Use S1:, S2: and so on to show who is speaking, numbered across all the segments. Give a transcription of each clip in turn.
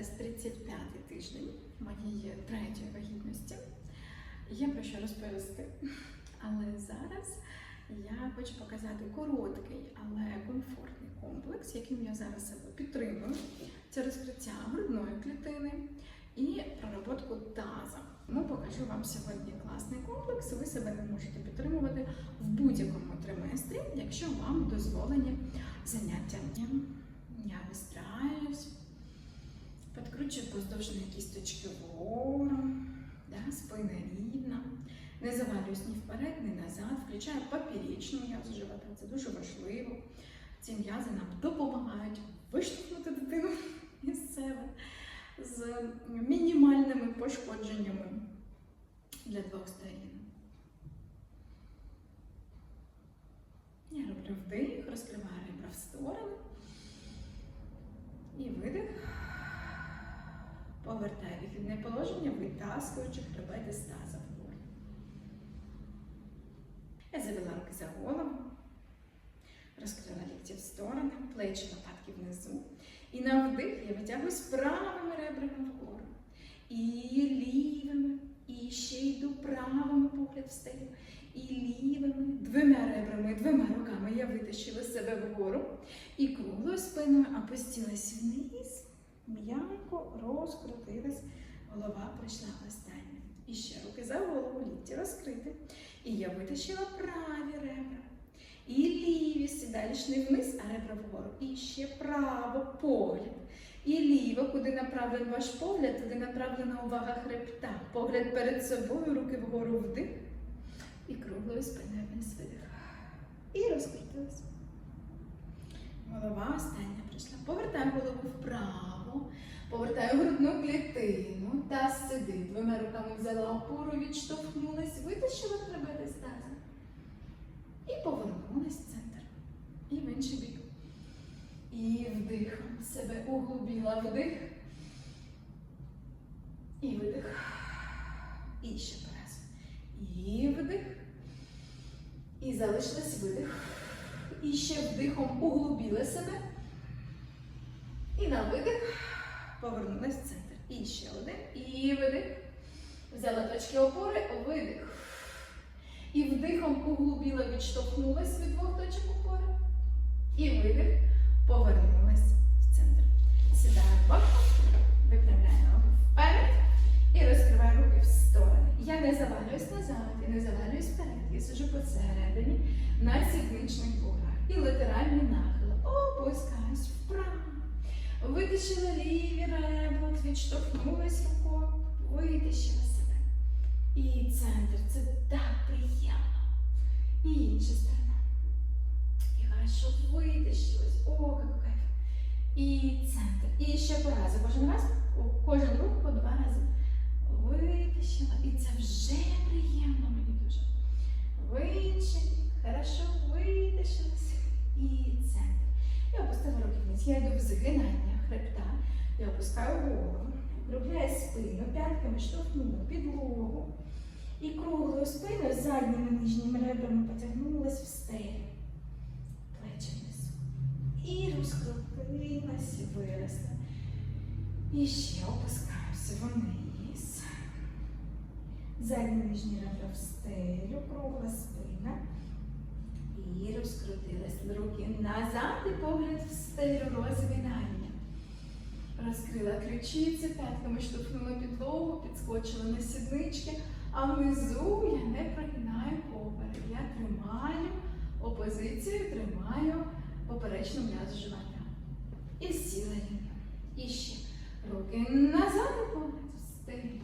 S1: зараз 35-й тиждень моєї третьої вагітності. Є про що розповісти. Але зараз я хочу показати короткий, але комфортний комплекс, яким я зараз себе підтримую. Це розкриття грудної клітини і проработку таза. Ну, покажу вам сьогодні класний комплекс. Ви себе не можете підтримувати в будь-якому триместрі, якщо вам дозволені заняття. Я подкручую поздовжені кісточки вгору, да, спина рівна. Не завалююсь ні вперед, ні назад, включаю поперечну м'язу живота. Це дуже важливо. Ці м'язи нам допомагають виштовхнути дитину із себе з мінімальними пошкодженнями для двох сторін. Я роблю вдих, розкриваю ребра в сторону. І видих. Повертаю вихідне положення, витаскуючи хребет із таза вгору. Я завела руки за голову, розкрила лікті в сторони, плечі лопатки внизу. І на вдих я витягуюсь правими ребрами вгору. І лівими, і ще йду правими погляд встаю. І лівими, двома ребрами, двома руками я витащила себе вгору. І круглою спиною опустилась вниз, м'яко розкрутилась, голова прийшла остання. І ще руки за голову, лікті розкрити. І я витащила праві ребра. І ліві сідалі вниз, а ребра вгору. І ще право погляд. І ліво, куди направлен ваш погляд, туди направлена увага хребта. Погляд перед собою, руки вгору вдих. І круглою спиною вниз видих. І розкрутилась. Голова остання прийшла. Повертаю голову вправо, повертаю грудну клітину. Таз сидить. Двома руками взяла опору, відштовхнулась, витащила хребет із таза. І повернулась в центр. І в інший бік. І вдихом себе углубила вдих. І видих. І ще раз. І вдих. І залишилась видих. І ще вдихом углубила себе. І на видих повернулась в центр. І ще один. І видих. Взяла точки опори, видих. І вдихом углубила, відштовхнулась від двох точок опори. І видих. Повернулась в центр. Сідаю боком, виправляю ноги вперед і розкриваю руки в сторони. Я не завалююсь назад, я не завалююсь вперед. Я сиджу посередині на сідничних буграх. І латеральний нахил. Опускаюсь вправо. Витащила ліві ребра, відштовхнулась рукою, витащила себе. І центр. Це так приємно. І інша сторона. І хорошо витащилась. О, як кайф. І центр. І ще по разу. Кожен раз, кожен рух по два рази. Витащила. І це вже приємно мені дуже. Витащила. Хорошо витащилась. І центр. Я опустила руки вниз. Я йду в згинання хребта. Я опускаю голову. Округляю спину, п'ятками штовхнула підлогу. І круглою спиною задніми нижніми ребрами потягнулась в стелю. Плечі внизу. І розкрутилась, і виросла. І ще опускаюся вниз. Задні нижні ребра в стелю, кругла спина. І розкрутилась руки назад і погляд в стелю розвинання. Розкрила ключиці, п'ятками штовхнула підлогу, підскочила на сіднички, а внизу я не прогинаю поперек. Я тримаю опозицію, тримаю поперечну м'язу живота. І сіла рівно. І ще руки назад і погляд в стелі.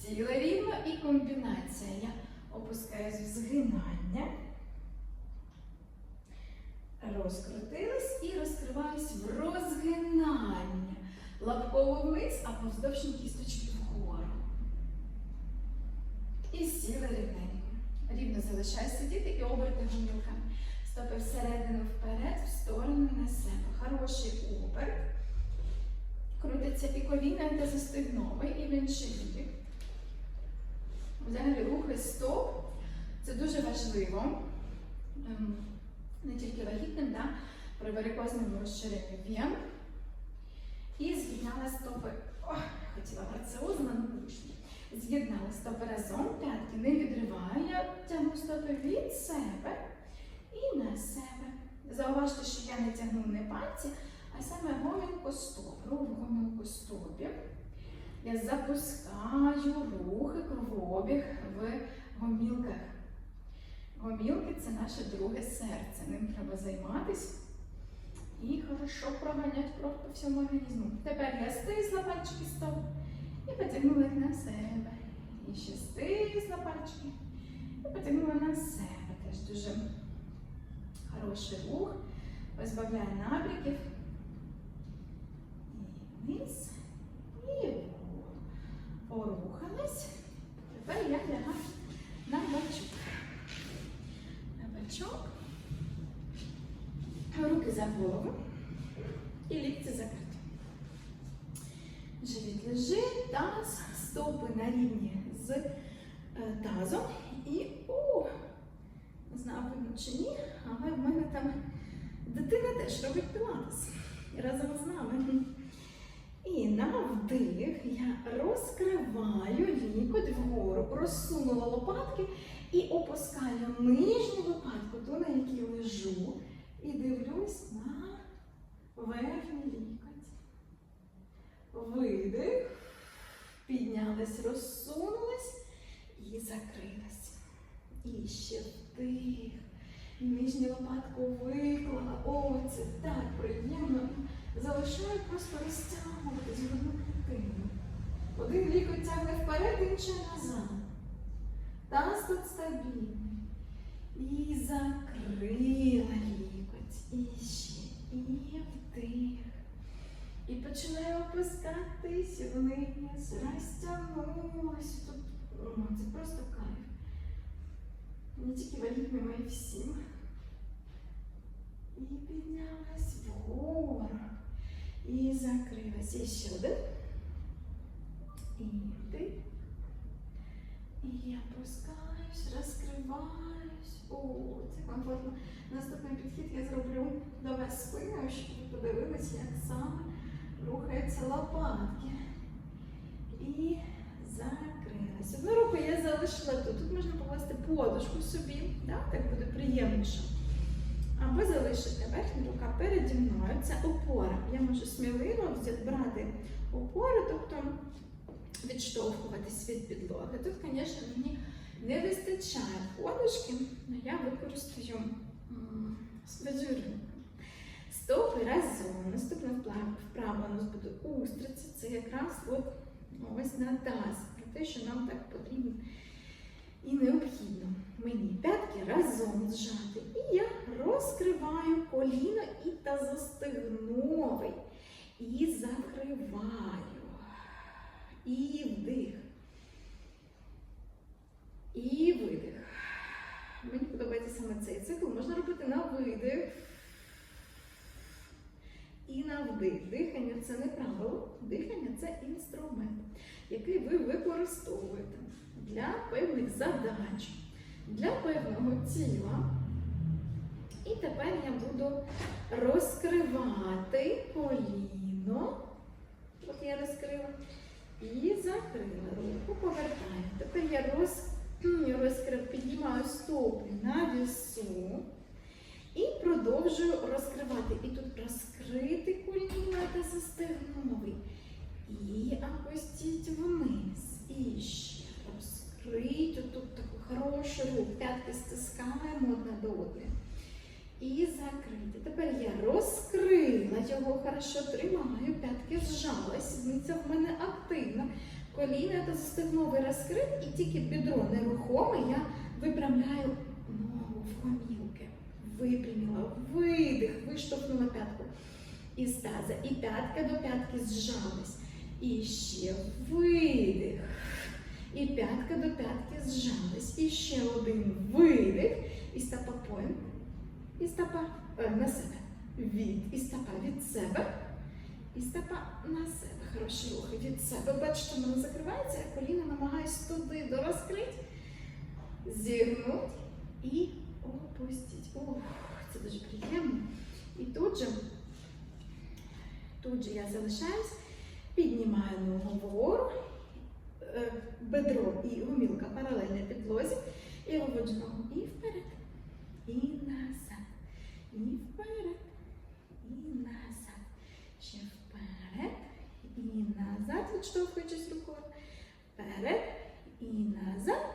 S1: Сіла рівно і комбінація. Опускаюсь в згинання. Розкрутилась і розкриваюсь в розгинання. Лапково вниз, а повздовжні кісточки вгору. І сіла рівненько. Рівно залишаю сидіти і оберти гомілками. Стопи всередину вперед, в сторону на себе. Хороший оберт. Крутиться і коліна, та застигновий, і в інший бік. Взагалі рухи стоп. Це дуже важливо. Ем, Не тільки вагітним, да? при варикозному розширенні вен. з'єднали стопи. Ох, хотіла граціозно, але вийшло. З'єднали стопи разом, п'ятки не відриваю. Я тягну стопи від себе і на себе. Зауважте, що я не тягну не пальці, а саме гомілкостоп. Рух в гомілкостопі. Я запускаю рухи, кровообіг в гомілках. Гомілки це наше друге серце. Ним треба займатися і хорошо проганяти кров по всьому організму. Тепер я стисла пальчики стоп і потягнула їх на себе. І ще стисла пальчики і потягнула на себе. Теж дуже хороший рух. Позбавляє набріків. І вниз. І вгору. Порухались. Тепер я лягаю на бачок. На бачок. Руки за голову і лікті закриті. Живіт лежить, таз, стопи на рівні з е, тазом. І о, не знаю, чи ні, але в мене там дитина теж робить пілатес разом з нами. І на вдих я розкриваю лікоть вгору, розсунула лопатки і опускаю нижню лопатку, ту, на якій лежу, і дивлюсь на верхній лікоть. Видих, піднялась, розсунулась і закрилась. І ще вдих. І нижню лопатку виклала. О, це так приємно. Залишаю просто розтягуватись в одну клітину. Один тягне вперед, інший назад. Таз тут стабільний. І закрила лікоть. І ще. І вдих. І починаю опускатись вниз. Розтягнулась. Тут о, це просто кайф. Не тільки вагітним, а й всім. І піднялась вгору. І закрилась. І ще один. І. І я опускаюсь, розкриваюсь. О, це комфортно. Наступний підхід я зроблю до вас спиною, щоб ви подивилися, як саме рухаються лопатки. І закрилась. Одну руку я залишила тут. Тут можна покласти подушку собі, да? так буде приємніше. Або залишити верхня рука переді мною. Це опора. Я можу сміливо брати опору, тобто відштовхуватись від підлоги. Тут, звісно, мені не вистачає подушки, але я використаю руку. Стопи разом. Наступна вправа у нас буде устриця. Це якраз от ось на таз. Про те, що нам так потрібно і необхідно мені п'ятки разом зжати. І я розкриваю коліно і тазостегновий. І закриваю. І вдих. І видих. Мені подобається саме цей цикл. Можна робити на видих. І на вдих. Дихання це не правило, дихання це інструмент, який ви використовуєте для певних задач, для певного тіла. І тепер я буду розкривати коліно. От я розкрила. І закрила руку, повертаю. Тепер я роз, розкрив, піднімаю стопи на вісу і продовжую розкривати. І тут розкрити коліна та застегновий. І опустіть вниз. І ще розкрить. Отут таку хорошу руку. П'ятки стискаємо одна до одної. І закрити. Тепер я розкрила його, хорошо тримаю, п'ятки зжалась, сідниця в мене активна. Коліна та застегновий розкрит, і тільки бідро нерухоме я випрямляю ногу в гомілки. Випрямила, видих, виштовхнула п'ятку із таза. І п'ятка до п'ятки зжалась. І ще видих. І п'ятка до п'ятки зжалась. І ще один видих. І point. І стопа е, на себе. Від. І стопа від себе. І стопа на себе. Хороші рухи від себе. Бачите, воно закривається, я коліно намагаюсь туди дорозкрити. Зігнуть і опустіть. Ох, це дуже приємно. І тут же, тут же я залишаюсь Піднімаю ногу вгору, е, бедро і гомілка паралельно підлозі. І виводжу ногу і вперед, і назад, і вперед, і назад. Ще вперед, і назад, відштовхуючись рукою. Вперед і назад.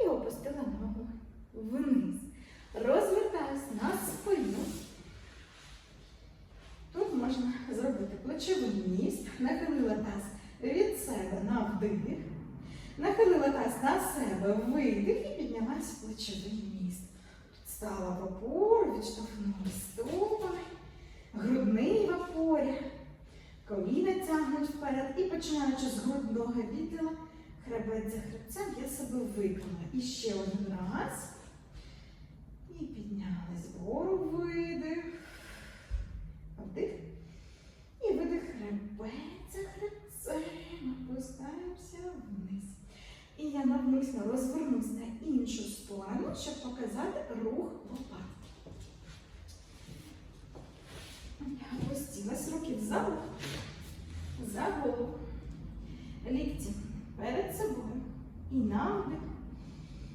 S1: І опустила ногу вниз. Розвертаюсь на спину. Тут можна зробити плечовий міст, нахилила таз від себе на вдих, нахилила таз на себе видих і піднялась плечовий міст. Стала в опору, відштовхнула стопи, грудний в опорі, коліна тягнуть вперед і починаючи з грудного відділу, хребет за хребцем, я себе виконала. І ще один раз. І піднялась вгору, видих. Вдих. І видих хребет за хребцем. Опускаємося вниз. І я навмисно розвернусь на іншу сторону, щоб показати рух лопатки. Я опустилась руки за голову. За голову. Лікті перед собою. І на вдих.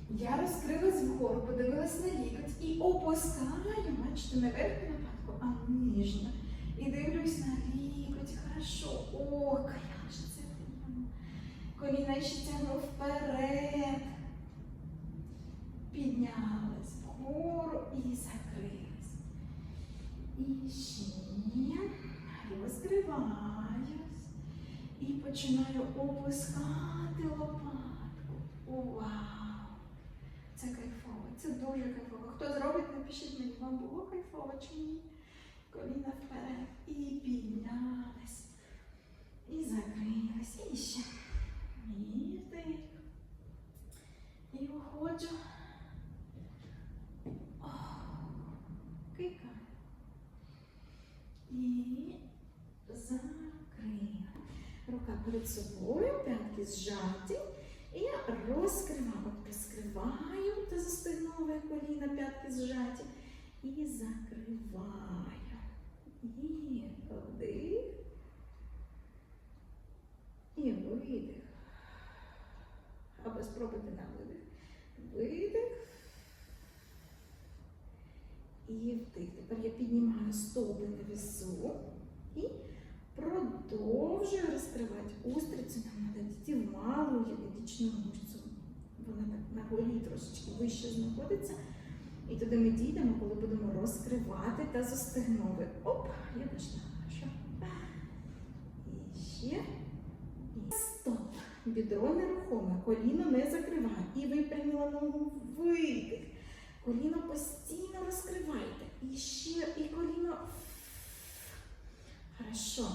S1: Я розкрилась вгору, подивилась на лікоть і опускаю, бачите, не верхню лопатку, а нижню. І дивлюсь на лікоть. Хорошо. Ох, як же це приємно. Коліна ще тягну вперед. Піднялась вгору і закрилась. І ще розкриваюсь. І починаю опускати лопатку. Вау! Це кайфово, це дуже кайфово. Хто зробить, напишіть мені, вам було кайфово чи ні. Коліна вперед. І піднялась. І закрилась. І ще. І вдих. І уходжу. О, кикаю. І закрила. Рука перед собою, п'ятки зжаті. І я розкриваю, розкриваю та застигновує коліна, п'ятки зжаті. І закриваю. І вдих. І видих. Або спробуйте на видих. Видих. І вдих. Тепер я піднімаю стопи на весу і продовжую розкривати устрицю. Нам треба дійти малу ягодичну мышцю. Вона так на горі трошечки вище знаходиться. І туди ми дійдемо, коли будемо розкривати та застигнови. Оп, я. Хорошо. І ще. І стоп. Бідро нерухоме, коліно не закриває. І випрямила ногу видих. Коліно постійно розкривайте. І ще, і коліно. Хорошо.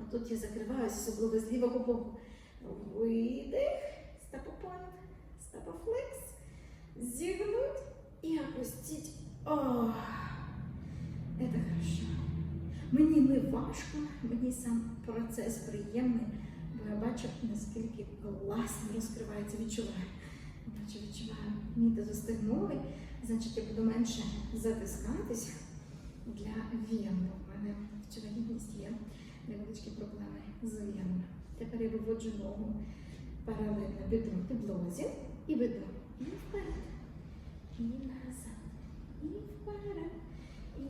S1: А тут я закриваюся, особливо з лівого боку. Видих. Стопопоинт. Стопофлекс. Зігнуть і опустить. О, це хорошо. Мені не важко, мені сам процес приємний, бо я бачу, наскільки класно розкривається, відчуваю. Бачу, відчуваю, ніде застигнули, значить я буду менше затискатись для вен. У мене в вагітність є невеличкі проблеми з венами. Тепер я виводжу ногу паралельно бедру підлозі і веду і вперед, і назад, і вперед,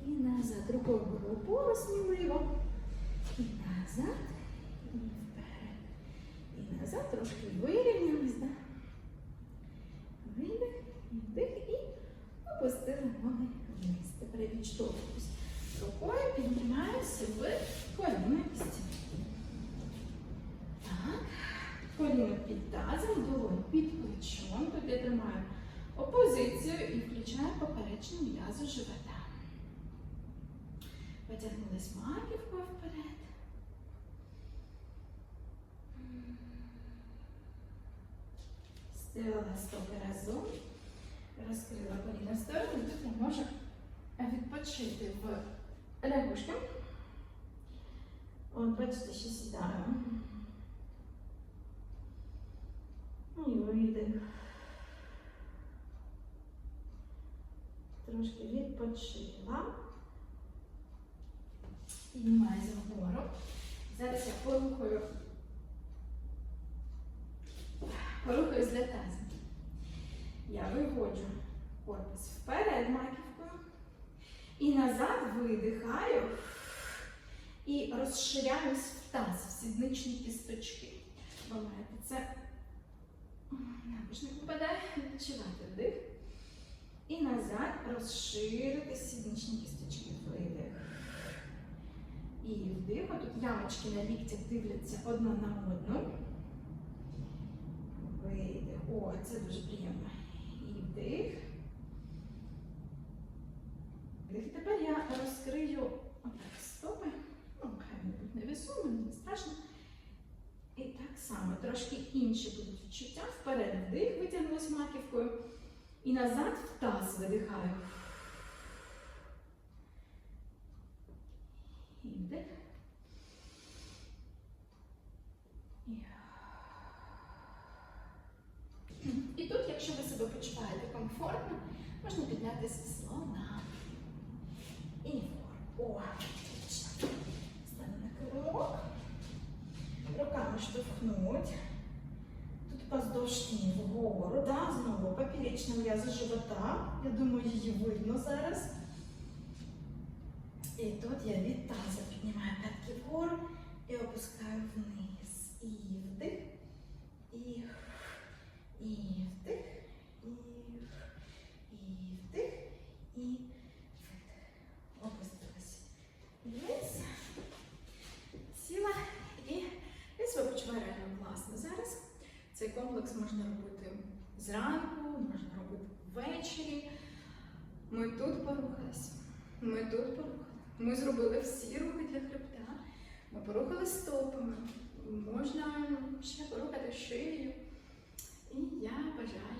S1: і назад. Рукою вгору опору сміливо. І назад, і вперед. І назад трошки вирівнялись? Видих, вдих і опустили ноги вниз. Тепер я відштовхуюсь. Рукою піднімаюся в коліно місці. Так. Коліно під тазом, долонь під плечом. Тут я тримаю опозицію і включаю поперечну м'язу живота. Потягнулись маківкою вперед. Стелила стопи разом, розкрила коліна в сторону. Тут я можу відпочити в лягушки. От, бачите, ще сідаю. І видих. Трошки відпочила. Піднімаюся вгору. Зараз я порухаю. Порухаюсь для тазу. Я виводжу корпус вперед маківкою. І назад видихаю. І розширяюсь в таз, в сідничні кісточки. Ви маєте це набожник попадає, відчувати вдих. І назад розширити сідничні кісточки. Видих. І вдих. Тут ямочки на ліктях дивляться одна на одну. Видих. О, це дуже приємно. І. Вдих. І тепер я розкрию отак стопи. Ну, хай вони будуть невесомі, не страшно. І само, трошки інші будуть відчуття. Вперед вдих, витягнулась маківкою. І назад в таз видихаю. І вдих. І тут, якщо ви себе почуваєте комфортно, можна піднятися слона. І вгору. О, отлично. Стану на килимок. Руками штовхнуть. Тут поздовж вгору, да? знову поперечна м'яза живота. Я думаю, її видно зараз. І тут я від таза піднімаю п'ятки вгору і опускаю вниз. І вдих, і, і вдих, Ми тут порухали. Ми зробили всі рухи для хребта. Ми порухали стопами. Можна ще порухати шию. І я бажаю.